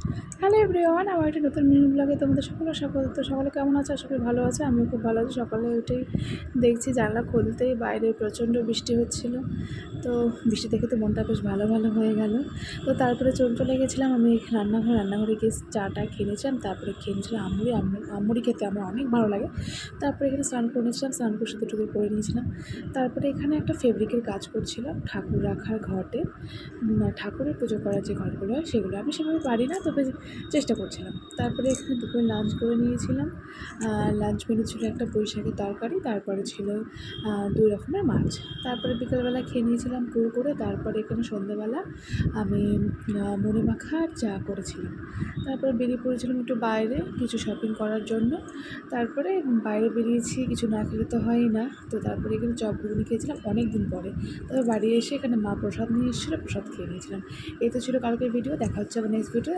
Hello everyone আমার একটা নতুন মিনি ব্লগে তোমাদের সকলে স্বাগত। তো সকলে কেমন আছে? আশা করি ভালো আছে, আমিও খুব ভালো আছি। সকালে উঠেই দেখছি জানলা খুলতেই বাইরে প্রচণ্ড বৃষ্টি হচ্ছিল। তো বৃষ্টি দেখে তো মনটা বেশ ভালো ভালো হয়ে গেল। তো তারপরে চোখ চলে গেছিলাম, আমি রান্নাঘর, রান্নাঘরে গিয়ে চাটা খেয়ে নিয়েছিলাম তারপরে খেয়েছিলাম আমুড়ি আমুড়ি খেতে আমার অনেক ভালো লাগে। তারপরে এখানে স্নান করে স্নান করে শুধু টুকু করে নিয়েছিলাম। তারপরে এখানে একটা ফেব্রিকের কাজ করছিলাম ঠাকুর রাখার ঘটে। ঠাকুরের পুজো করার যে ঘরগুলো হয়, সেগুলো আমি সেভাবে পারি না। তবে চেষ্টা করছিলাম। তারপরে এখানে দুপুরে লাঞ্চ করে নিয়েছিলাম। লাঞ্চ মেনু ছিল একটা বৈশাখের তরকারি, তারপরে ছিল দুই রকমের মাছ। তারপরে বিকেলবেলা খেয়ে নিয়েছিলাম পুরো করে, তারপরে এখানে সন্ধ্যেবেলা আমি মুড়ি মাখা আর চা করেছিলাম। তারপরে বেরিয়ে পড়েছিলাম একটু বাইরে কিছু শপিং করার জন্য। তারপরে বাইরে বেরিয়েছি, কিছু না খেলে তো হয় না। তো তারপরে এখানে চপ ঘুগনি খেয়েছিলাম অনেক দিন পরে। তারপর বাড়ি এসে এখানে মা প্রসাদ নিয়ে এসেছিল, প্রসাদ খেয়ে নিয়েছিলাম। এই তো ছিল কালকের ভিডিও দেখা হচ্ছে আবার নেক্সট ভিডিও